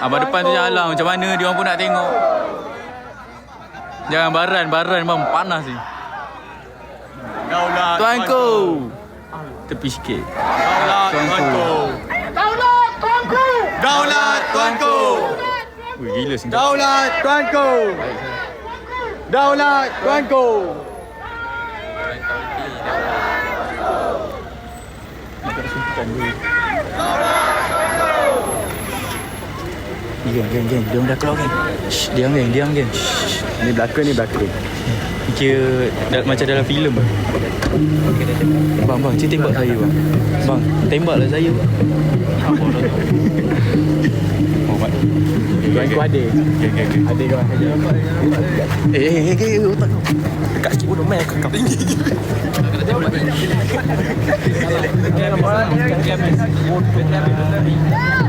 Abang depan tu jalan macam mana dia orang pun nak tengok. Jangan baran, baran bang panas ni. Daulat Tuanku. Tepi sikit. Daulat Tuanku. tuanku. Daulat tuanku. Ui, gila sini. Daulat tuanku. Daulat tuanku. Geng, geng, geng. Dia orang dah keluar geng. Shh, diam geng, diam geng. Shh. Ni belakang ni belakang. Kira da- macam dalam filem bang. Bang, bang, cik tembak saya bang. Bang, tembaklah saya bang. Oh, mak. Tuanku ada. Geng, geng, geng. Ada kau. Eh, eh, eh, eh, eh, otak kau. Dekat sikit pun main kau tinggi.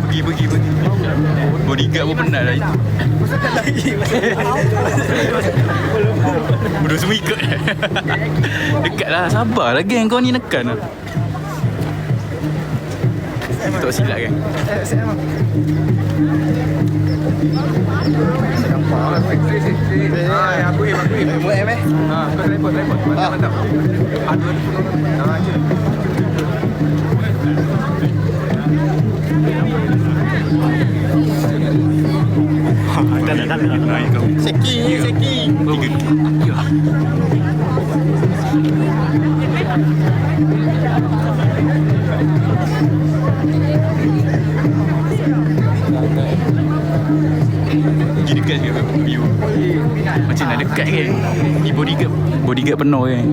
Pergi, pergi, pergi. Bodyguard pun penat dah itu. Bodoh semua ikut. Dekat lah, sabarlah geng kau ni nekan lah. Tôi xin lại kìa Rồi, aku im, aku im Buat em eh? Ha, kau telepon, telepon Mantap, mantap Aduh, aduh, aduh Dah, dah, dah Seki, seki Tiga Tiga view. Macam nak dekat kan? Ni bodyguard Bodyguard penuh kan?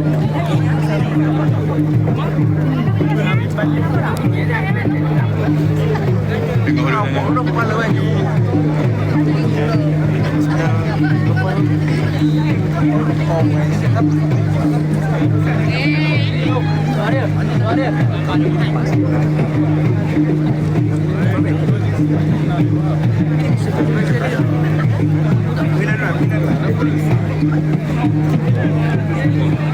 Tengok teruk Tengok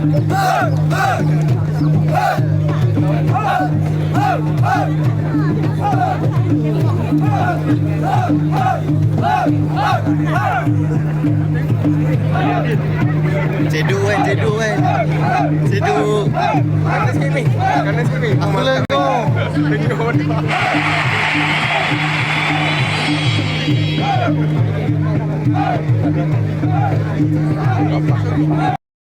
Ceduk kan, ceduk kan. Ceduk. Kanan sikit ni. Kanan sikit. Apa lah kau?